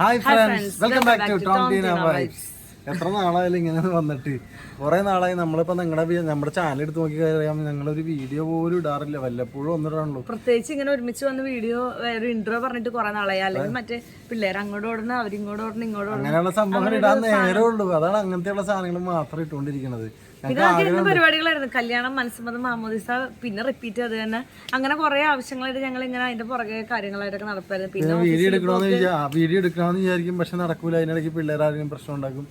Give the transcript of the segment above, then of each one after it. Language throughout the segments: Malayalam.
Hi friends welcome back to Tom Deena Teena vibes എത്ര നാളായാലും ഇങ്ങനെ വന്നിട്ട്. കുറേ നാളായി നമ്മളിപ്പോ നിങ്ങളുടെ നമ്മുടെ ചാനൽ എടുത്ത് നോക്കി അറിയാം ഞങ്ങളൊരു വീഡിയോ പോലും ഇടാറില്ല. വല്ലപ്പോഴും ഒന്നിടാണല്ലോ പ്രത്യേകിച്ച് ഇങ്ങനെ ഒരുമിച്ച് വന്ന് വീഡിയോ ഒരു ഇൻട്രോ പറഞ്ഞിട്ട് കുറെ നാളായി. അല്ലെങ്കിൽ മറ്റേ പിള്ളേർ അങ്ങോട്ട് ഓടുന്ന അവരിങ്ങോട്ട് ഓടുന്ന ഇങ്ങോട്ട് അങ്ങനെയുള്ള സംഭവങ്ങൾ ഇടാൻ നേരമുള്ളൂ ഉള്ളൂ. അതാണ് അങ്ങനത്തെയുള്ള സാധനങ്ങൾ മാത്രം ഇട്ടുകൊണ്ടിരിക്കുന്നത്. പിന്നെ ആദ്യം പരിപാടികളായിരുന്നു. കല്യാണം മനസ്സമ്മതം മാമോദിസ പിന്നെ റിപ്പീറ്റ് അത് തന്നെ. അങ്ങനെ കുറെ ആവശ്യങ്ങളായിട്ട് ഞങ്ങൾ ഇങ്ങനെ അതിന്റെ പുറകെ കാര്യങ്ങളായിട്ടൊക്കെ നടപ്പായിരുന്നു. പിന്നെ വീഡിയോ എടുക്കണമെന്ന് വീഡിയോ എടുക്കണമെന്ന് വിചാരിക്കും പക്ഷെ നടക്കൂല. അതിനിടയ്ക്ക് പിള്ളേർ ആരെങ്കിലും പ്രശ്നം ഉണ്ടാക്കും.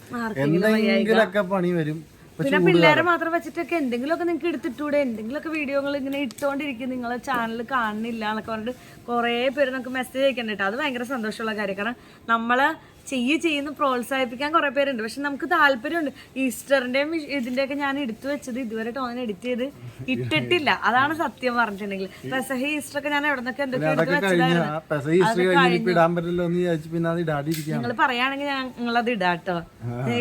എന്തെങ്കിലുമൊക്കെ പണി വരും. പിന്നെ പിള്ളേരെ മാത്രം വെച്ചിട്ടൊക്കെ എന്തെങ്കിലുമൊക്കെ നിങ്ങൾക്ക് എടുത്തിട്ടൂടെ? എന്തെങ്കിലുമൊക്കെ വീഡിയോകൾ ഇങ്ങനെ ഇട്ടുകൊണ്ടിരിക്കും നിങ്ങളെ ചാനൽ കാണുന്നില്ല എന്നൊക്കെ പറഞ്ഞിട്ട് കുറേ പേര് നമുക്ക് മെസ്സേജ് അയക്കണ്ട കേട്ടോ അത് ഭയങ്കര സന്തോഷമുള്ള കാര്യം. കാരണം നമ്മളെ ചെയ്യ് ചെയ്യുന്ന പ്രോത്സാഹിപ്പിക്കാൻ കുറേ പേരുണ്ട്. പക്ഷെ നമുക്ക് താല്പര്യമുണ്ട്. ഈസ്റ്ററിന്റെയും ഇതിന്റെയൊക്കെ ഞാൻ എടുത്തു വെച്ചത് ഇതുവരെ ടോൺ എഡിറ്റ് ചെയ്ത് ഇട്ടിട്ടില്ല. അതാണ് സത്യം പറഞ്ഞിട്ടുണ്ടെങ്കിൽ. പെസഹ ഈസ്റ്റർ ഒക്കെ ഞാൻ എവിടെ നിന്നൊക്കെ എന്തൊക്കെ എടുത്ത് വെച്ചതായിരുന്നു നിങ്ങൾ പറയുകയാണെങ്കിൽ ഞങ്ങളത് ഇടാട്ടോ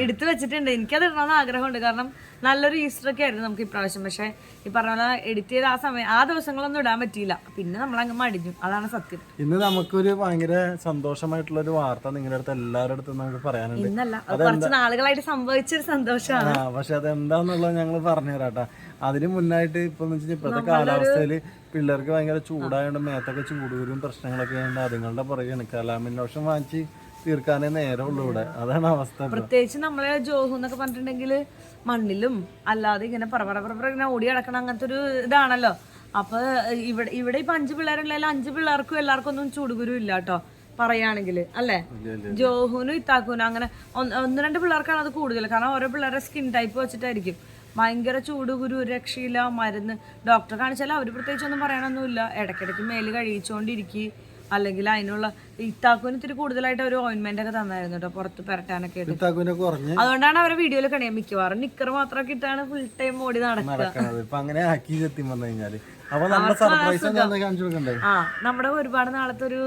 എടുത്തു വെച്ചിട്ടുണ്ട്. എനിക്കത് ഇടണമെന്ന് ആഗ്രഹമുണ്ട്. കാരണം നല്ലൊരു ഈസ്റ്റർ ഒക്കെ ആയിരുന്നു നമുക്ക് ഇപ്രാവശ്യം. പക്ഷെ ഈ പറഞ്ഞ പോലെ എഡിറ്റ് ചെയ്ത ആ സമയം ആ ദിവസങ്ങളൊന്നും ഇടാൻ പറ്റിയില്ല. പിന്നെ നമ്മൾ അങ്ങ് മടിഞ്ഞു. അതാണ് സത്യം. ഇന്ന് നമുക്കൊരു ഭയങ്കര സന്തോഷമായിട്ടുള്ള ഒരു വാർത്ത നിങ്ങളുടെ അടുത്ത് എല്ലാവരുടെ അടുത്തും നമുക്ക് പറയാനുണ്ട്. ഇന്നല്ല അത് കുറച്ച് നാളുകളായിട്ട് സംഭവിച്ചൊരു സന്തോഷമാണ്. ആ പക്ഷെ അത് എന്താന്നുള്ളത് ഞങ്ങൾ പറഞ്ഞു തരാട്ടാ അതിന് മുന്നായിട്ട് ഇപ്പൊ ഇപ്പോഴത്തെ കാലാവസ്ഥയിൽ പിള്ളേർക്ക് ഭയങ്കര ചൂടായതുകൊണ്ട് മേത്തൊക്കെ ചൂട് വരും പ്രശ്നങ്ങളൊക്കെ ഉണ്ട് അതുങ്ങളുടെ പുറകെയാണ്. കലാമിൻ ലോഷൻ വാങ്ങിച്ച് തീർക്കാനേ നേരമുള്ളൂ ഇവിടെ. അതാണ് അവസ്ഥ പ്രത്യേകിച്ച് നമ്മളെ ജോഹു എന്നൊക്കെ പറഞ്ഞിട്ടുണ്ടെങ്കിൽ മണ്ണിലും അല്ലാതെ ഇങ്ങനെ പറപറ പറ ഇങ്ങനെ ഓടി കിടക്കണം അങ്ങനത്തെ ഒരു ഇതാണല്ലോ. അപ്പൊ ഇവിടെ ഇവിടെ ഇപ്പൊ അഞ്ച് പിള്ളേരുള്ള അഞ്ച് പിള്ളേർക്കും എല്ലാവർക്കും ഒന്നും ചൂടുകുരു ഇല്ല കേട്ടോ പറയുകയാണെങ്കിൽ അല്ലേ. ജോഹുനും ഇത്താക്കൂനും അങ്ങനെ ഒന്ന് രണ്ട് പിള്ളേർക്കാണ് അത് കൂടുതൽ. കാരണം ഓരോ പിള്ളേരുടെ സ്കിൻ ടൈപ്പ് വെച്ചിട്ടായിരിക്കും. ഭയങ്കര ചൂട് കുരു ഒരു രക്ഷയില്ല മരുന്ന്. ഡോക്ടറെ കാണിച്ചാൽ അവർ പ്രത്യേകിച്ച് ഒന്നും പറയാനൊന്നുമില്ല. ഇടയ്ക്കിടയ്ക്ക് മേൽ കഴിയിച്ചുകൊണ്ടിരിക്കുക അല്ലെങ്കിൽ അതിനുള്ള ഇത്താക്കൂന് ഇത്തിരി കൂടുതലായിട്ട് ഒരു ഓയിൻമെന്റ് ഒക്കെ തന്നായിരുന്നു കേട്ടോ പുറത്ത് പെരട്ടാനൊക്കെ ഇത്താക്കുവിനെ അതുകൊണ്ടാണ് അവരെ വീഡിയോയിൽ കണിയാൻ മിക്കവാറും നിക്കർ മാത്രമൊക്കെ ഇട്ടാണ് ഫുൾ ടൈം ഓടി നടക്കുന്നത് ആ നമ്മുടെ ഒരുപാട് നാളത്തെ ഒരു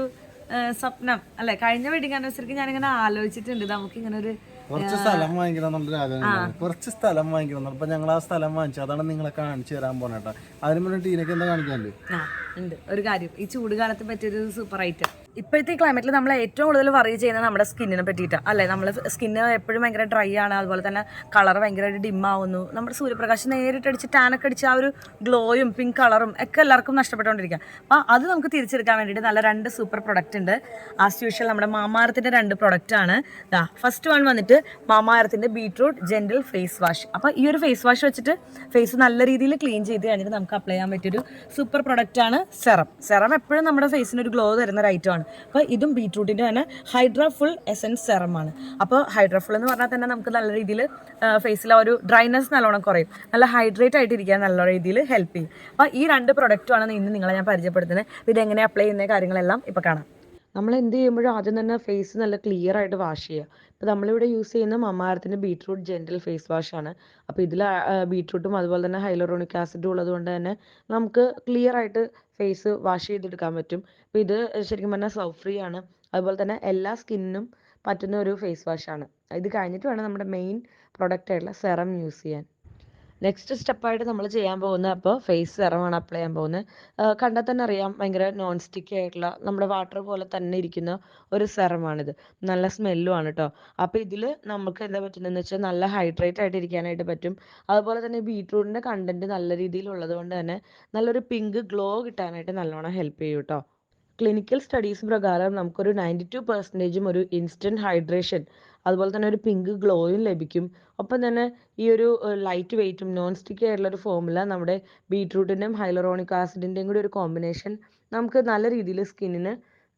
സ്വപ്നം. അല്ലെ? കഴിഞ്ഞ വെഡിങ് ആനിവേഴ്സറിക്ക് ഇങ്ങനെ ആലോചിച്ചിട്ടുണ്ട്. നമുക്ക് ഇങ്ങനെ ഒരു കുറച്ച് സ്ഥലം വാങ്ങിക്കണം എന്നുള്ളൊരു. കുറച്ച് സ്ഥലം വാങ്ങിക്കണം. അപ്പൊ ഞങ്ങൾ ആ സ്ഥലം വാങ്ങിച്ചു അതാണ് നിങ്ങളെ കാണിച്ചു തരാൻ പോണേട്ടാ അതിന് മുന്നേ ടീനൊക്കെ എന്താ കാണിക്കാനുണ്ട്? ആ ഉണ്ട്. ഒരു കാര്യം. ഈ ചൂട് കാലത്ത് പറ്റിയൊരു സൂപ്പർ ഐറ്റം ഇപ്പോഴത്തെ ക്ലൈമറ്റിൽ നമ്മൾ ഏറ്റവും കൂടുതൽ വറി ചെയ്യുന്നത് നമ്മുടെ സ്കിന്നിനെ പറ്റിയിട്ടാണ് അല്ലേ? നമ്മൾ സ്കിന്ന് എപ്പോഴും ഭയങ്കര ഡ്രൈ ആണ്. അതുപോലെ തന്നെ കളർ ഭയങ്കരമായിട്ട് ഡിം ആവുന്നു. നമ്മുടെ സൂര്യപ്രകാശം നേരിട്ടടിച്ച് ടാനൊക്കെ അടിച്ച് ആ ഒരു ഗ്ലോയും പിങ്ക് കളറും ഒക്കെ എല്ലാവർക്കും നഷ്ടപ്പെട്ടുകൊണ്ടിരിക്കുക അപ്പോൾ അത് നമുക്ക് തിരിച്ചെടുക്കാൻ വേണ്ടിയിട്ട് നല്ല രണ്ട് സൂപ്പർ പ്രൊഡക്റ്റ് ഉണ്ട്. ആസ് യൂഷ്വൽ നമ്മുടെ മാമാരത്തിന്റെ രണ്ട് പ്രൊഡക്റ്റ് ആണ്. ദാ ഫസ്റ്റ് വൺ വന്നിട്ട് മാമാരത്തിന്റെ ബീട്രൂട്ട് ജെന്റൽ ഫേസ് വാഷ് അപ്പോൾ ഈ ഒരു ഫേസ് വാഷ് വെച്ചിട്ട് ഫേസ് നല്ല രീതിയിൽ ക്ലീൻ ചെയ്ത് കഴിഞ്ഞിട്ട് നമുക്ക് അപ്ലൈ ചെയ്യാൻ പറ്റിയൊരു സൂപ്പർ പ്രൊഡക്റ്റ് ആണ് സെറം. സെറം എപ്പോഴും നമ്മുടെ ഫേസിന് ഒരു ഗ്ലോ തരുന്ന ഒരു item ആണ്. അപ്പോൾ ഇതും ബീട്രൂട്ടിന്റെ തന്നെ ഹൈഡ്രാഫുൾ എസൻസ് സെറം ആണ് അപ്പോൾ ഹൈഡ്രാഫുൾ എന്ന് പറഞ്ഞാൽ തന്നെ നമുക്ക് നല്ല രീതിയിൽ ഫേസിലെ ഒരു ഡ്രൈനെസ് നല്ലോണം കുറയും. നല്ല ഹൈഡ്രേറ്റ് ആയിട്ടിരിക്കാൻ നല്ല രീതിയിൽ ഹെൽപ്പ് ചെയ്യും. അപ്പോൾ ഈ രണ്ട് പ്രൊഡക്റ്റുമാണ് ഇന്ന് നിങ്ങളെ ഞാൻ പരിചയപ്പെടുത്തുന്നത്. ഇത് എങ്ങനെ അപ്ലൈ ചെയ്യുന്ന കാര്യങ്ങളെല്ലാം ഇപ്പോൾ കാണാം. നമ്മൾ എന്ത് ചെയ്യുമ്പോഴും ആദ്യം തന്നെ ഫേസ് നല്ല ക്ലിയർ ആയിട്ട് വാഷ് ചെയ്യുക. ഇപ്പോൾ നമ്മളിവിടെ യൂസ് ചെയ്യുന്ന മമാരത്തിന്റെ ബീട്രൂട്ട് ജെന്റൽ ഫേസ് വാഷ് ആണ്. അപ്പോൾ ഇതിൽ ബീട്രൂട്ടും അതുപോലെ തന്നെ ഹൈലോറോണിക് ആസിഡും ഉള്ളത് കൊണ്ട് തന്നെ നമുക്ക് ക്ലിയർ ആയിട്ട് ഫേസ് വാഷ് ചെയ്തെടുക്കാൻ പറ്റും. അപ്പോൾ ഇത് ശരിക്കും പറഞ്ഞാൽ സൗ ഫ്രീ ആണ്. അതുപോലെ തന്നെ എല്ലാ സ്കിന്നിനും പറ്റുന്ന ഒരു ഫേസ് വാഷ് ആണ്. ഇത് കഴിഞ്ഞിട്ട് വേണം നമ്മുടെ മെയിൻ പ്രോഡക്റ്റ് ആയിട്ടുള്ള സെറം യൂസ് ചെയ്യാൻ. നെക്സ്റ്റ് സ്റ്റെപ്പായിട്ട് നമ്മൾ ചെയ്യാൻ പോകുന്നത് അപ്പോൾ ഫേസ് സെറമാണ് അപ്ലൈ ചെയ്യാൻ പോകുന്നത്. കണ്ടാൽ തന്നെ അറിയാം ഭയങ്കര നോൺ സ്റ്റിക്കി ആയിട്ടുള്ള നമ്മുടെ വാട്ടർ പോലെ തന്നെ ഇരിക്കുന്ന ഒരു സെറമാണിത്. നല്ല സ്മെല്ലും ആണ് കേട്ടോ അപ്പോൾ ഇതിൽ നമുക്ക് എന്താ പറ്റുന്നതെന്ന് വെച്ചാൽ നല്ല ഹൈഡ്രേറ്റ് ആയിട്ട് ഇരിക്കാനായിട്ട് പറ്റും. അതുപോലെ തന്നെ ബീട്രൂട്ടിന്റെ കണ്ടന്റ് നല്ല രീതിയിലുള്ളത് കൊണ്ട് തന്നെ നല്ലൊരു പിങ്ക് ഗ്ലോ കിട്ടാനായിട്ട് നല്ലോണം ഹെൽപ്പ് ചെയ്യും കേട്ടോ ക്ലിനിക്കൽ സ്റ്റഡീസ് പ്രകാരം നമുക്കൊരു നയന്റി ടു പെർസെന്റേജും ഒരു ഇൻസ്റ്റന്റ് ഹൈഡ്രേഷൻ അതുപോലെ തന്നെ ഒരു പിങ്ക് ഗ്ലോയും ലഭിക്കും. ഒപ്പം തന്നെ ഈ ഒരു ലൈറ്റ് വെയ്റ്റും നോൺ സ്റ്റിക്കി ആയിട്ടുള്ള ഒരു ഫോമുല നമ്മുടെ ബീട്രൂട്ടിന്റെയും ഹൈലറോണിക് ആസിഡിന്റെയും കൂടി ഒരു കോമ്പിനേഷൻ നമുക്ക് നല്ല രീതിയിൽ സ്കിന്നിന്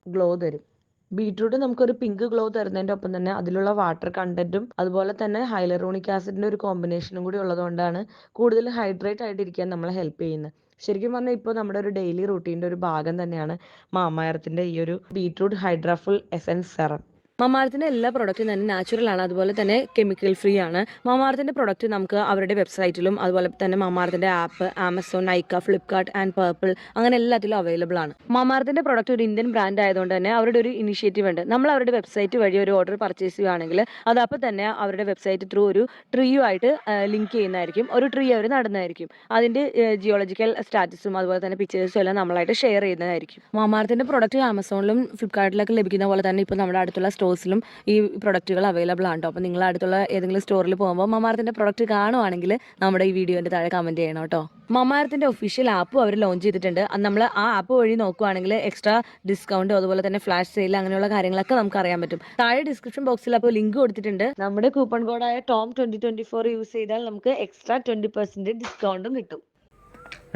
ഗ്ലോ തരും. ബീട്രൂട്ട് നമുക്കൊരു പിങ്ക് ഗ്ലോ തരുന്നതിന്റെ ഒപ്പം തന്നെ അതിലുള്ള വാട്ടർ കണ്ടന്റും അതുപോലെ തന്നെ ഹൈലറോണിക് ആസിഡിന്റെ ഒരു കോമ്പിനേഷനും കൂടി ഉള്ളതുകൊണ്ടാണ് കൂടുതൽ ഹൈഡ്രേറ്റ് ആയിട്ടിരിക്കാൻ നമ്മളെ ഹെൽപ്പ് ചെയ്യുന്നത്. ശരിക്കും പറഞ്ഞാൽ ഇപ്പോൾ നമ്മുടെ ഒരു ഡെയിലി റൂട്ടീന്റെ ഒരു ഭാഗം തന്നെയാണ് മാമായർത്തിന്റെ ഈ ഒരു ബീട്രൂട്ട് ഹൈഡ്രാഫുൾ എസൻസ് സെറം മമാർത്തിന്റെ എല്ലാ പ്രൊഡക്റ്റും തന്നെ നാച്ചുറൽ ആണ്. അതുപോലെ തന്നെ കെമിക്കൽ ഫ്രീ ആണ്. മമാർത്തിന്റെ പ്രൊഡക്റ്റ് നമുക്ക് അവരുടെ വെബ്സൈറ്റിലും അതുപോലെ തന്നെ മമാർത്തിന്റെ app Amazon Nykaa Flipkart and Purplle അങ്ങനെ എല്ലാത്തിലും അവൈലബിൾ ആണ്. മമാർത്തിന്റെ പ്രൊഡക്റ്റ് ഒരു ഇന്ത്യൻ ബ്രാൻഡ് ആയതുകൊണ്ട് തന്നെ അവരുടെ ഒരു ഇനിഷ്യേറ്റീവ് ഉണ്ട്. നമ്മൾ അവരുടെ വെബ്സൈറ്റ് വഴി ഒരു ഓർഡർ പർച്ചേസ് ചെയ്യുകയാണെങ്കിൽ അതപ്പോൾ തന്നെ അവരുടെ വെബ്സൈറ്റ് ത്രൂ ഒരു ട്രീയു ആയിട്ട് ലിങ്ക് ചെയ്യുന്നതായിരിക്കും. ഒരു ട്രീ അവർ നടന്നതായിരിക്കും. അതിന്റെ ജിയോളജിക്കൽ സ്റ്റാറ്റസും അതുപോലെ തന്നെ പിക്ചേഴ്സും എല്ലാം നമ്മളായിട്ട് ഷെയർ ചെയ്യുന്നതായിരിക്കും. മമാർത്തിന്റെ പ്രൊഡക്റ്റ് ആമസോണിലും ഫ്ലിപ്കാർട്ടിലൊക്കെ ലഭിക്കുന്ന പോലെ തന്നെ ഇപ്പോൾ നമ്മുടെ അടുത്തുള്ള സ്റ്റോഴ്സിലും ഈ പ്രൊഡക്റ്റുകൾ അവൈലബിൾ ആണ് കേട്ടോ അപ്പോൾ നിങ്ങൾ അടുത്തുള്ള ഏതെങ്കിലും സ്റ്റോറിൽ പോകുമ്പോൾ മമാർത്തിന്റെ പ്രൊഡക്റ്റ് കാണുവാണെങ്കിൽ നമ്മുടെ ഈ വീഡിയോന്റെ താഴെ കമന്റ് ചെയ്യണം കേട്ടോ. മമാർത്തിന്റെ ഒഫീഷ്യൽ ആപ്പും അവർ ലോഞ്ച് ചെയ്തിട്ടുണ്ട്. നമ്മൾ ആ ആപ്പ് വഴി നോക്കുവാണെങ്കിൽ എക്സ്ട്രാ ഡിസ്കൗണ്ട് അതുപോലെ തന്നെ ഫ്ലാഷ് സെയിൽ അങ്ങനെയുള്ള കാര്യങ്ങളൊക്കെ നമുക്ക് അറിയാൻ പറ്റും. താഴെ ഡിസ്ക്രിപ്ഷൻ ബോക്സിൽ അപ്പോൾ ലിങ്ക് കൊടുത്തിട്ടുണ്ട്. നമ്മുടെ coupon കോഡായ Tom twenty twenty four use ചെയ്താൽ നമുക്ക് എക്സ്ട്രാ ട്വന്റി പെർസെന്റ് ഡിസ്കൗണ്ടും കിട്ടും.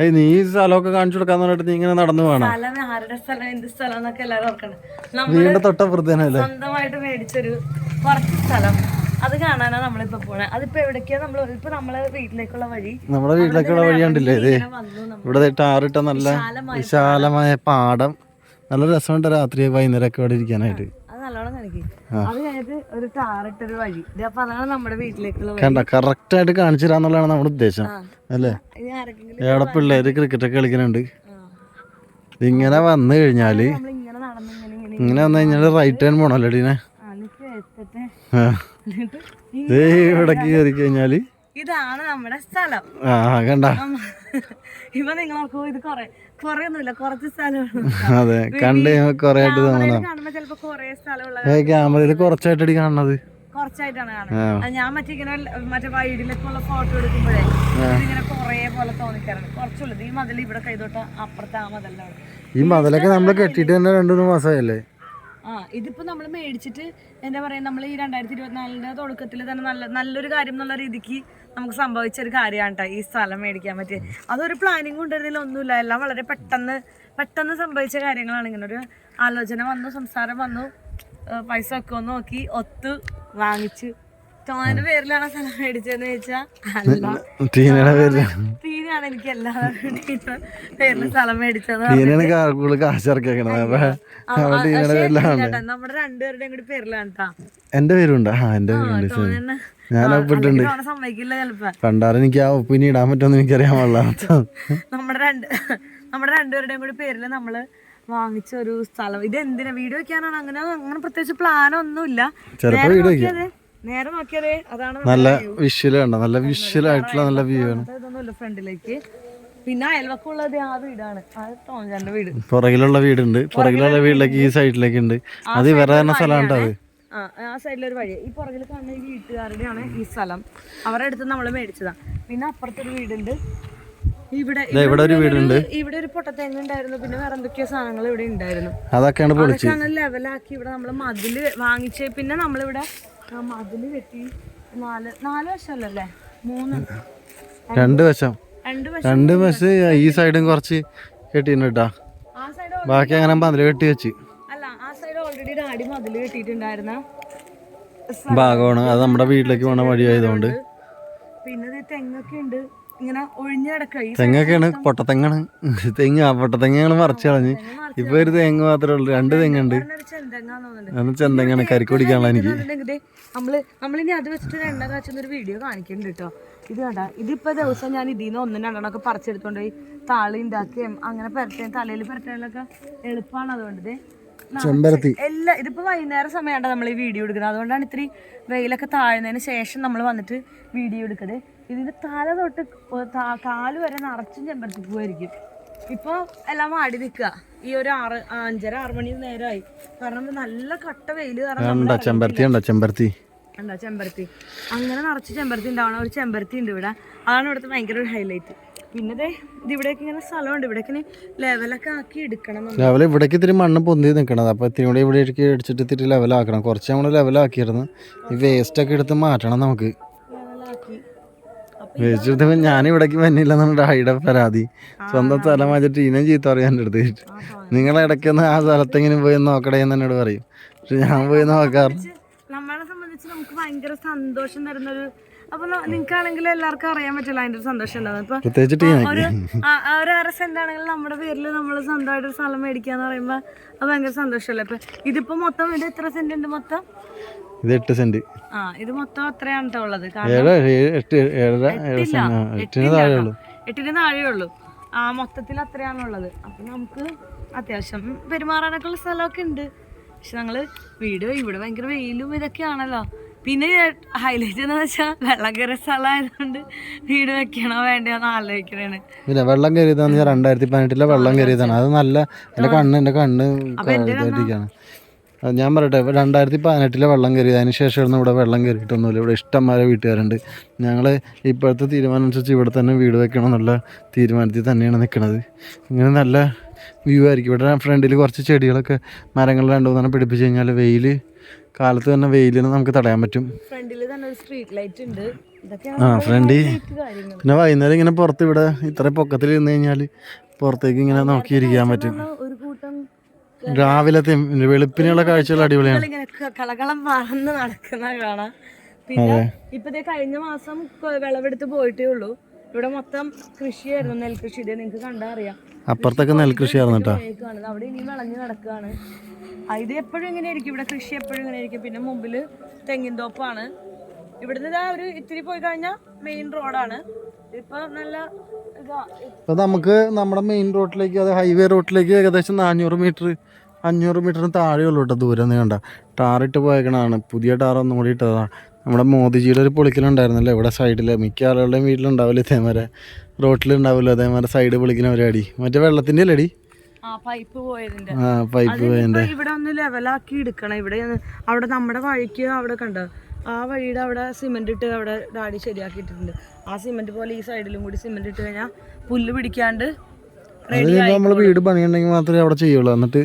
ഏയ് നീ സ്ഥലമൊക്കെ കാണിച്ചു കൊടുക്കാന്ന് പറഞ്ഞിട്ട് നീ ഇങ്ങനെ നടന്നു വേണം സ്ഥലം ആരുടെ സ്ഥലം എന്ത് സ്ഥലം എന്നൊക്കെ എല്ലാവരും ഓർക്കണം. വീടിന്റെ തൊട്ടപ്പുറത്തേനല്ലേ സ്വന്തമായിട്ട് മേടിച്ചൊരു കുറച്ച് സ്ഥലം. അത് കാണാനാണ് നമ്മളിപ്പോ പോണേ. അതിപ്പോ എവിടേക്കാ നമ്മൾ ഇപ്പൊ നമ്മളെ വീട്ടിലേക്കുള്ള വഴി? നമ്മുടെ വീട്ടിലേക്കുള്ള വഴി കണ്ടില്ലേ ഇത്? ഇവിടെ ടാറിട്ട നല്ല വിശാലമായ പാടം. നല്ല രസമുണ്ട് രാത്രി വൈകുന്നേരം ഒക്കെ ഇവിടെ ഇരിക്കാനായിട്ട്. നല്ലോണം കാണിക്കും. അത് കഴിഞ്ഞിട്ട് ഒരു ടാറിട്ടൊരു വഴി. ഇത് അപ്പൊ അതാണ് നമ്മുടെ വീട്ടിലേക്കുള്ള വഴി. കണ്ട? കറക്റ്റ് ആയിട്ട് കാണിച്ചു തരാന്നുള്ളതാണ് നമ്മുടെ ഉദ്ദേശം. അല്ലേ? എവിടെ പിള്ളേര് ക്രിക്കറ്റ് ഒക്കെ കളിക്കുന്നുണ്ട് ഇങ്ങനെ വന്നു കഴിഞ്ഞാൽ ഇങ്ങനെ വന്നു കഴിഞ്ഞാൽ റൈറ്റ് ഹാൻഡ് പോണല്ലോ ഡീനെ ഇവിടേക്ക് കയറി കഴിഞ്ഞാൽ ഇതാണ് നമ്മുടെ സ്ഥലം. കണ്ട? ഇപ്പൊ നിങ്ങൾ നോക്കൂ ഇത് കൊറേ കൊറേ ഒന്നുമില്ല കുറച്ച് അതെ കണ്ട് കൊറേ ആയിട്ട് ക്യാമറയിൽ കാണുമ്പോ ചിലപ്പോ കൊറേ സ്ഥലമുള്ള ഏ ക്യാമറയിൽ കുറച്ചായിട്ടടി കാണുന്നത് കുറച്ചായിട്ടാണ് കാണുന്നത്. ഞാൻ മറ്റേ ഇങ്ങനെ മറ്റേ വൈഡിലൊക്കെയുള്ള ഫോട്ടോ എടുക്കുമ്പോഴേ ഇങ്ങനെ കൊറേ പോലെ തോന്നിക്കാറുണ്ട്. കുറച്ചുള്ളത്. ഈ മതിൽ ഇവിടെ കൈതൊട്ട അപ്പുറത്തെ ആ മതിലാണ് ഈ മതിലൊക്കെ നമ്മൾ കെട്ടിട്ട് തന്നെ രണ്ടു മൂന്ന് മാസമായല്ലേ? ആ ഇതിപ്പോ നമ്മൾ മേടിച്ചിട്ട് എന്താ പറയാ നമ്മൾ ഈ രണ്ടായിരത്തി ഇരുപത്തിനാലിന്റെ തുടക്കത്തിൽ തന്നെ നല്ല നല്ലൊരു കാര്യം എന്നുള്ള രീതിക്ക് നമുക്ക് സംഭവിച്ച ഒരു കാര്യമാണ് ഈ സ്ഥലം മേടിക്കാൻ പറ്റിയത് അതൊരു പ്ലാനിങ് കൊണ്ടുവരുന്നതിൽ ഒന്നുമില്ല. എല്ലാം വളരെ പെട്ടെന്ന് പെട്ടെന്ന് സംഭവിച്ച കാര്യങ്ങളാണ്. ഇങ്ങനെ ഒരു ആലോചന വന്നു സംസാരം വന്നു. പൈസ ഒക്കെ ഒന്ന് നോക്കി ഒത്ത് വാങ്ങിച്ച്. ടോന്റെ പേരിലാണ് സ്ഥലം മേടിച്ചതെന്ന് ചോദിച്ചാൽ അല്ല. തീരെയാണ് എനിക്ക് എല്ലാവരുടെ പേരിൽ സ്ഥലം മേടിച്ചത്. നമ്മുടെ രണ്ടുപേരുടെയും കൂടി പേരിലാണ് കേട്ടാ എന്റെ പേരുണ്ട്. ആ എന്റെ പേരുണ്ട് ഞാൻ ഒപ്പിട്ടുണ്ട് കണ്ടാലും എനിക്ക് ആ ഒപ്പിനി ഇടാൻ പറ്റുമെന്ന് എനിക്കറിയാൻ പാടില്ല. നമ്മുടെ രണ്ട് നമ്മുടെ രണ്ടുപേരുടെയും കൂടി പേരിൽ നമ്മൾ വാങ്ങിച്ച ഒരു സ്ഥലം. ഇത് എന്തിനാ? വീഡിയോ വെക്കാനാണ്? അങ്ങനെ അങ്ങനെ പ്രത്യേകിച്ച് പ്ലാൻ ഒന്നുമില്ല നേരെ നോക്കിയാലേ നേരെ നോക്കിയാലേ അതാണ് നല്ല വിഷ്വൽ കണ്ട നല്ല വിഷ്വൽ ആയിട്ടുള്ള നല്ല വ്യൂ ആണ്. ഇതൊന്നുമില്ല ഫ്രണ്ടിലേക്ക്. പിന്നെ അയൽവക്കമുള്ളത് ആ വീടാണ് വീട്. പുറകിലുള്ള വീടുണ്ട്. പുറകിലുള്ള വീട്ടിലേക്ക് ഈ സൈഡിലേക്ക് ഉണ്ട് അത് വേറെ തന്നെ സ്ഥലമാണ് അത്. ആ സൈഡിലൊരു വഴി. ഈ പുറകിൽ കാണുന്ന ഈ വീട്ടുകാരുടെയാണ് ഈ സ്ഥലം. അവരുടെ അടുത്ത് നമ്മൾ മേടിച്ചതാ. പിന്നെ അപ്പുറത്തൊരു വീടുണ്ട്. ഇവിടെ ഇവിടെ ഒരു വീടുണ്ട്. ഇവിടെ ഒരു പൊട്ടത്തേങ്ങ ഉണ്ടായിരുന്നു. പിന്നെ വേറെ എന്തൊക്കെയോ സാധനങ്ങൾ ഇവിടെ ഉണ്ടായിരുന്നു. അതൊക്കെയാണ് പൊളിച്ച്. അതൊക്കെ അങ്ങനെ ലെവലാക്കി ഇവിടെ നമ്മൾ മതിൽ വാങ്ങിച്ച് പിന്നെ നമ്മളിവിടെ മതിൽ കെട്ടി നാല് നാല് വർഷമല്ലേ? മൂന്ന്. രണ്ട് വശം. രണ്ട് വശം ഈ സൈഡും കുറച്ച് കെട്ടിയിട്ടുണ്ട് കേട്ടാ. ബാക്കി അങ്ങനെ മതിൽ കെട്ടി വെച്ച്. ഭാഗമാണ്. അത് നമ്മുടെ വീട്ടിലേക്ക് പോണ വഴിയായതുകൊണ്ട് പിന്നെ ഇത് തെങ്ങൊക്കെ ഉണ്ട്. ഇങ്ങനെ ഒഴിഞ്ഞു കിടക്കുക. തെങ്ങൊക്കെയാണ് പൊട്ടത്തെങ്ങാണ്? തെങ്ങ് ആ പൊട്ടത്തെങ്ങ ഞങ്ങൾ മറിച്ച് കളഞ്ഞ്. ഇപ്പൊ ഒരു തേങ്ങ മാത്രമേ ഉള്ളൂ. രണ്ട് തെങ്ങുണ്ട്. അന്ന് ചെന്തെങ്ങാണ്? കരിക്ക് പിടിക്കാനുള്ള എനിക്ക് നമ്മൾ നമ്മളിനി അത് വെച്ചിട്ട് രണ്ടാം കാച്ചുന്ന ഒരു വീഡിയോ കാണിക്കുന്നുണ്ട് കേട്ടോ ഇത് കണ്ട ഇതിപ്പോ ദിവസം ഞാൻ ഇതിൽ നിന്ന് ഒന്നും രണ്ടെണ്ണമൊക്കെ പറിച്ചെടുത്തോണ്ട് പോയി താളി ഉണ്ടാക്കുകയും അങ്ങനെ പെരട്ടേം തലയിൽ പെരട്ടാനൊക്കെ എളുപ്പമാണ് അതുകൊണ്ട് ചെമ്പരത്തി. എല്ലാ ഇതിപ്പോ വൈകുന്നേരം സമയമാണ് നമ്മൾ ഈ വീഡിയോ എടുക്കുന്നത്? അതുകൊണ്ടാണ് ഇത്തിരി വെയിലൊക്കെ താഴ്ന്നതിന് ശേഷം നമ്മൾ വന്നിട്ട് വീഡിയോ എടുക്കുന്നത് ഇതിന്റെ തല തൊട്ട് കാൽ വരെ നിറച്ചും ചെമ്പരത്തി പൂവായിരിക്കും. ഇപ്പൊ എല്ലാം വാടി നിൽക്കുക ഈ ഒരു ആറ് അഞ്ചര ആറ് മണി നേരമായി. കാരണം നല്ല കട്ട വെയിൽ കാരണം ചെമ്പരത്തി ഉണ്ടോ ചെമ്പരത്തി. അങ്ങനെ നിറച്ച് ചെമ്പരത്തി ഉണ്ടാവണ. ഒരു ചെമ്പരത്തി ഉണ്ട് ഇവിടെ. അതാണ് ഇവിടുത്തെ ഭയങ്കര ഒരു ഹൈലൈറ്റ് പിന്നെ ഇത് ഇവിടേക്ക് ഇങ്ങനെ സ്ഥലമുണ്ട്. ഇവിടേക്ക് ലെവലൊക്കെ ആക്കി എടുക്കണം ലെവൽ ഇവിടേക്ക് ഇത്തിരി മണ്ണ് പൊന്തി നിൽക്കണത്. അപ്പോൾ ഇത്തിരി കൂടി ഇവിടേക്ക് അടിച്ചിട്ട് ഇത്തിരി ലെവലാക്കണം കുറച്ച് നമ്മൾ ലെവലാക്കിയിരുന്നു ഈ വേസ്റ്റ് ഒക്കെ എടുത്ത് മാറ്റണം നമുക്ക്. അപ്പൊ വേസ്റ്റ് ഞാൻ ഇവിടേക്ക് വന്നില്ല എന്നുള്ള ഹൈഡ പരാതി. സ്വന്തം സ്ഥലം വാങ്ങിച്ചിട്ട് ഇനം ചീത്ത പറയാൻ എന്റെ അടുത്ത് നിങ്ങൾ ഇടയ്ക്കൊന്ന് ആ സ്ഥലത്തെങ്കിലും പോയി നോക്കടേ എന്ന് എന്നോട് പറയും. പക്ഷെ ഞാൻ പോയി നോക്കാറ്. നമ്മളെ സംബന്ധിച്ച് നമുക്ക് ഭയങ്കര സന്തോഷം തരുന്നൊരു അപ്പൊ നിങ്ങൾക്കാണെങ്കിൽ എല്ലാവർക്കും അറിയാൻ പറ്റില്ല അതിന്റെ ഒരു സന്തോഷം ഒരു അര സെന്റ് ആണെങ്കിൽ നമ്മുടെ പേരിൽ നമ്മൾ സ്വന്തമായിട്ട് ഒരു സ്ഥലം മേടിക്കാന്ന് പറയുമ്പോ അത് ഭയങ്കര സന്തോഷമല്ലേ ഇപ്പൊ ഇതിപ്പോ മൊത്തം ഇത് എത്ര സെന്റ് ഉണ്ട് മൊത്തം? ഇത് എട്ട് സെന്റ് ആ ഇത് മൊത്തം അത്രയാണ് ഉള്ളത്. കാരണം ഏഴ് ഏഴ് എട്ട് ഏഴര ഏഴ് എട്ടില്ല. സെന്റ് ആ, എട്ടിന് താഴെ. ഉള്ളൂ എട്ടിന് താഴെ ഉള്ളൂ ആ മൊത്തത്തിൽ അത്രയാണുള്ളത് അപ്പൊ നമുക്ക് അത്യാവശ്യം പെരുമാറാനൊക്കെ ഉള്ള സ്ഥലമൊക്കെ ഉണ്ട്. പക്ഷെ ഞങ്ങൾ വീട് ഇവിടെ ഭയങ്കര വെയിലും ഇതൊക്കെയാണല്ലോ. പിന്നെ ഹൈലൈറ്റ് എന്ന് വെച്ചാൽ വെള്ളം കയറിയ സ്ഥലമായതുകൊണ്ട് വീട് വെക്കണോ വേണ്ടയോന്ന് ആലോചിക്കണേ പിന്നെ വെള്ളം കയറിയതാന്ന് വെച്ചാൽ രണ്ടായിരത്തി പതിനെട്ടിലെ വെള്ളം കയറിയതാണ് അത് നല്ല എന്റെ കണ്ണ് എന്റെ കണ്ണോ? ഞാൻ പറയട്ടെ രണ്ടായിരത്തി പതിനെട്ടിലെ വെള്ളം കയറി അതിന് ശേഷമായിരുന്നു ഇവിടെ വെള്ളം കയറിയിട്ടൊന്നുമില്ല. ഇവിടെ ഇഷ്ടംമാരെ വീട്ടുകാരുണ്ട്. ഞങ്ങൾ ഇപ്പോഴത്തെ തീരുമാനം അനുസരിച്ച് ഇവിടെ തന്നെ വീട് വെക്കണം എന്നുള്ള തീരുമാനത്തിൽ തന്നെയാണ് നിൽക്കുന്നത് ഇങ്ങനെ നല്ല വ്യൂ ആയിരിക്കും. ഇവിടെ ഫ്രണ്ടിൽ കുറച്ച് ചെടികളൊക്കെ മരങ്ങൾ രണ്ടു മൂന്നെണ്ണം പിടിപ്പിച്ച് കഴിഞ്ഞാൽ വെയിൽ കാലത്ത് തന്നെ വെയിലിനെ നമുക്ക് തടയാൻ പറ്റും. ആ ഫ്രണ്ടിൽ പിന്നെ വൈകുന്നേരം ഇങ്ങനെ പുറത്ത് ഇവിടെ ഇത്ര പൊക്കത്തിൽ ഇരുന്ന് കഴിഞ്ഞാൽ പുറത്തേക്ക് ഇങ്ങനെ നോക്കിയിരിക്കാൻ പറ്റും. രാവിലത്തെ വെളുപ്പിനുള്ള കാഴ്ചകൾ അടിപൊളിയാണ്. കളകളം മറന്ന് നടക്കുന്ന കാണാം. പിന്നെ ഇപ്പത്തെ കഴിഞ്ഞ മാസം വിളവെടുത്ത് പോയിട്ടേ ഉള്ളൂ. ഇവിടെ മൊത്തം കൃഷിയായിരുന്നു നെൽകൃഷി. ഇതേ നിങ്ങക്ക് കണ്ടാ അറിയാം. അപ്പുറത്തൊക്കെ നെൽകൃഷിയായിരുന്നു കേട്ടോ. അവിടെ ഇനി വിളഞ്ഞു നടക്കുകയാണ് ഇത് എപ്പോഴും ഇങ്ങനെ ആയിരിക്കും ഇവിടെ കൃഷി എപ്പോഴും ഇങ്ങനെ ആയിരിക്കും പിന്നെ മുമ്പിൽ തെങ്ങിൻ തോപ്പാണ്. ഇവിടുന്ന് ഒരു ഇത്തിരി പോയി കഴിഞ്ഞാൽ മെയിൻ റോഡാണ് ഇപ്പൊ നമുക്ക് നമ്മുടെ മെയിൻ റോഡിലേക്ക് അത് ഹൈവേ റോഡിലേക്ക് ഏകദേശം നാനൂറ് മീറ്റർ അഞ്ഞൂറ് മീറ്ററിന് താഴെയുള്ളൂ കേട്ടോ ദൂരം നീണ്ട ടാറിട്ട് പോയേക്കണതാണ്. പുതിയ ടാർ ഒന്നും കൂടി ഇട്ടതാണ് നമ്മുടെ മോദിജിയുടെ ഒരു പൊളിക്കലുണ്ടായിരുന്നല്ലോ ഇവിടെ സൈഡിൽ മിക്ക ആളുകളുടെയും വീട്ടിലുണ്ടാവില്ല ഇതേമാരെ റോട്ടിലുണ്ടാവില്ല അതേമാരെ സൈഡ് പൊളിക്കുന്ന അടി മറ്റേ വെള്ളത്തിന്റെ അല്ലേടി? ആ പൈപ്പ് പോയതിന്റെ ഇവിടെ ഒന്ന് ലെവലാക്കി എടുക്കണം. ഇവിടെ അവിടെ നമ്മുടെ വഴിക്ക് അവിടെ കണ്ട? ആ വഴിയുടെ അവിടെ സിമെന്റ് ഇട്ട് അവിടെ ഡാഡി ശരിയാക്കിയിട്ടുണ്ട്. ആ സിമെന്റ് പോലെ ഈ സൈഡിലും കൂടി സിമെന്റ് ഇട്ട് കഴിഞ്ഞാൽ പുല്ല് പിടിക്കാണ്ട് അത് നമ്മൾ വീട് പണിയുണ്ടെങ്കിൽ മാത്രമേ അവിടെ ചെയ്യുള്ളൂ. എന്നിട്ട്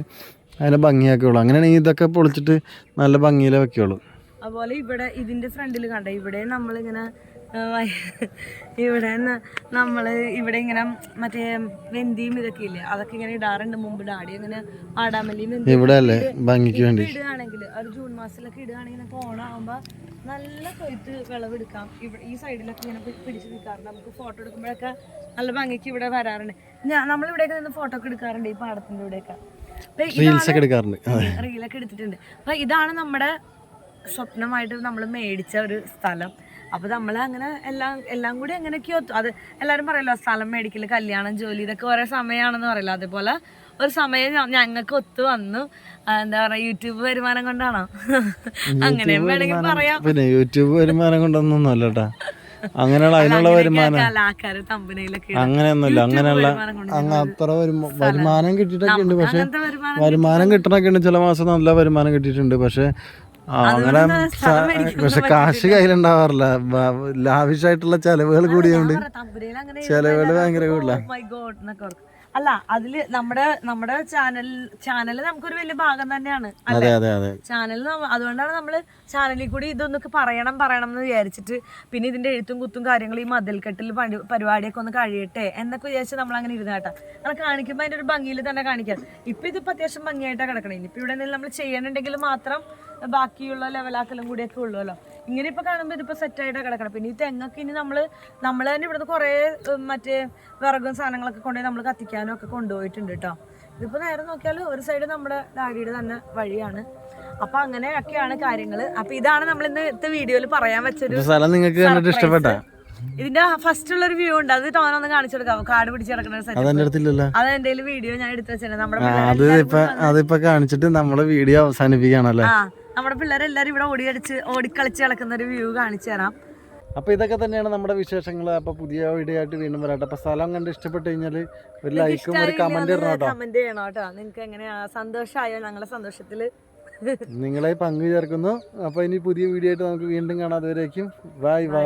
അതിനെ ഭംഗിയാക്കുള്ളൂ അങ്ങനെയാണെങ്കിൽ ഇതൊക്കെ പൊളിച്ചിട്ട് നല്ല ഭംഗിയിലേ വെക്കുള്ളൂ. അതുപോലെ ഇവിടെ ഇതിന്റെ ഫ്രണ്ടിൽ കണ്ട? ഇവിടെ നമ്മളിങ്ങനെ ഇവിടെ നിന്ന് നമ്മൾ ഇവിടെ ഇങ്ങനെ മറ്റേ വെന്തിയും ഇതൊക്കെ ഇല്ലേ? അതൊക്കെ ഇങ്ങനെ ഇടാറുണ്ട് മുമ്പ് ഡാഡി അങ്ങനെ ആടാമല്ലിയും വെന്തിയും ഇവിടെ അല്ലേ? ഭംഗിക്ക് വേണ്ടി. ഇടുകയാണെങ്കിൽ ഒരു ജൂൺ മാസത്തിലൊക്കെ ഇടുകയാണെങ്കിൽ ഓണാകുമ്പോൾ നല്ല കൊയ്ത്ത് വിളവെടുക്കാം ഇവിടെ ഈ സൈഡിലൊക്കെ ഇങ്ങനെ പിടിച്ചു നിൽക്കാറുണ്ട്. നമുക്ക് ഫോട്ടോ എടുക്കുമ്പോഴൊക്കെ നല്ല ഭംഗിക്ക് ഇവിടെ വരാറുണ്ട്. ഞാൻ നമ്മളിവിടെയൊക്കെ നിന്ന് ഫോട്ടോ ഒക്കെ എടുക്കാറുണ്ട് ഈ പാടത്തിന്റെ ഇവിടെയൊക്കെ. റീൽസൊക്കെ റീൽസ് എടുക്കാറുണ്ട്. റീലൊക്കെ എടുത്തിട്ടുണ്ട്. അപ്പൊ ഇതാണ് നമ്മുടെ സ്വപ്നമായിട്ട് നമ്മൾ മേടിച്ച ഒരു സ്ഥലം. അപ്പൊ നമ്മൾ അങ്ങനെ എല്ലാം എല്ലാം കൂടി എങ്ങനെയൊക്കെയോ അത് എല്ലാവരും പറയല്ലോ സ്ഥലം മേടിക്കൽ കല്യാണം ജോലി ഇതൊക്കെ ഓരോ സമയമാണെന്ന് പറയല്ലോ. അതേപോലെ ഒരു സമയം ഞങ്ങൾക്ക് ഒത്തു വന്നു. എന്താ പറയാ യൂട്യൂബ് വരുമാനം കൊണ്ടാണോ? അങ്ങനെ വേണമെങ്കിൽ പറയാം. പിന്നെ യൂട്യൂബ് വരുമാനം കൊണ്ടൊന്നും അല്ലട്ടാ അങ്ങനെയുള്ള അതിനുള്ള വരുമാനം. അങ്ങനെയൊന്നുമില്ല അങ്ങനെയുള്ള അങ്ങ് അത്ര വരുമ- വരുമാനം കിട്ടിയിട്ടൊക്കെ ഉണ്ട് പക്ഷെ വരുമാനം കിട്ടണൊക്കെ ഉണ്ട് ചില മാസം നല്ല വരുമാനം കിട്ടിയിട്ടുണ്ട്. പക്ഷെ അങ്ങനെ പക്ഷെ കാശ് കയ്യിലുണ്ടാവാറില്ല. ലാവിഷായിട്ടുള്ള ചെലവുകൾ കൂടിയുണ്ട് ചെലവുകൾ ഭയങ്കര കൂടുതലാ. അല്ല അതിൽ നമ്മുടെ നമ്മുടെ ചാനൽ ചാനൽ നമുക്കൊരു വലിയ ഭാഗം തന്നെയാണ് അതെ അതെ അതെ. ചാനൽ അതുകൊണ്ടാണ് നമ്മൾ ചാനലിൽ കൂടി ഇതൊന്നൊക്കെ പറയണം പറയണം എന്ന് വിചാരിച്ചിട്ട് പിന്നെ ഇതിന്റെ എഴുത്തും കുത്തും കാര്യങ്ങൾ ഈ മതിൽക്കെട്ടിൽ പരിപാടിയൊക്കെ ഒന്ന് കഴിയട്ടെ എന്നൊക്കെ വിചാരിച്ച് നമ്മൾ അങ്ങനെ ഇരുന്ന് കേട്ടാ. അങ്ങനെ കാണിക്കുമ്പോൾ അതിന്റെ ഒരു ഭംഗിയിൽ തന്നെ കാണിക്കാം. ഇപ്പൊ ഇത് അത്യാവശ്യം ഭംഗിയായിട്ടാ കിടക്കണേ. ഇപ്പൊ ഇവിടെ എന്തെങ്കിലും നമ്മൾ ചെയ്യണമെങ്കിൽ മാത്രം ബാക്കിയുള്ള ലെവലാക്കലും കൂടിയൊക്കെ ഉള്ളുവല്ലോ ഇങ്ങനെ ഇപ്പൊ കാണുമ്പോൾ ഇതിപ്പോ സെറ്റായിട്ടാണ് കിടക്കണം. പിന്നെ ഈ തെങ്ങൊക്കെ ഇനി നമ്മൾ നമ്മൾ തന്നെ ഇവിടുന്ന് കുറേ മറ്റേ വിറകും സാധനങ്ങളൊക്കെ കൊണ്ടുപോയി നമ്മൾ കത്തിക്കാനും ഒക്കെ കൊണ്ടുപോയിട്ടുണ്ട് കേട്ടോ. ഇതിപ്പോൾ നേരെ നോക്കിയാൽ ഒരു സൈഡ് നമ്മുടെ ഡാഡിയുടെ തന്നെ വഴിയാണ്. അപ്പൊ അങ്ങനെയൊക്കെയാണ് കാര്യങ്ങൾ അപ്പൊ ഇതാണ് നമ്മൾ ഇന്നത്തെ വീഡിയോയിൽ പറയാൻ വെച്ചൊരു സ്ഥലം നിങ്ങൾക്ക് കണ്ടിട്ട് ഇഷ്ടപ്പെട്ട? ഇതിന്റെ ഫസ്റ്റ് ഉള്ള ഒരു വ്യൂ ഉണ്ട്. അത് ടോനൊന്ന് കാണിച്ചു കൊടുക്കാം. കാട് പിടിച്ച് കിടക്കുന്ന അത് എന്റെ വീഡിയോ ഞാൻ എടുത്തു വെച്ചിട്ടുണ്ട് നമ്മുടെ അതിപ്പോ കാണിച്ചിട്ട് നമ്മൾ വീഡിയോ അവസാനിപ്പിക്കുകയാണല്ലേ? നമ്മുടെ പിള്ളേരെല്ലാരും ഇവിടെ ഓടിയടിച്ച് ഓടിക്കളിച്ച് കിടക്കുന്ന ഒരു വ്യൂ കാണിച്ചു തരാം. അപ്പൊ ഇതൊക്കെ തന്നെയാണ് നമ്മുടെ വിശേഷങ്ങൾ അപ്പോൾ പുതിയ വീഡിയോ ആയിട്ട് വീണ്ടും വരാട്ടെ. അപ്പൊ സ്ഥലം കണ്ട് ഇഷ്ടപ്പെട്ട് കഴിഞ്ഞാൽ ഒരു ലൈക്കും ഒരു കമന്റ് ഇടണം കമന്റ് ചെയ്യണം കേട്ടോ നിങ്ങൾക്ക് എങ്ങനെയാ? സന്തോഷമായോ ഞങ്ങളുടെ സന്തോഷത്തിൽ? നിങ്ങളെ പങ്കു ചേർക്കുന്നു അപ്പോൾ ഇനി പുതിയ വീഡിയോ ആയിട്ട് നമുക്ക് വീണ്ടും കാണാം. അതുവരേക്കും. Bye bye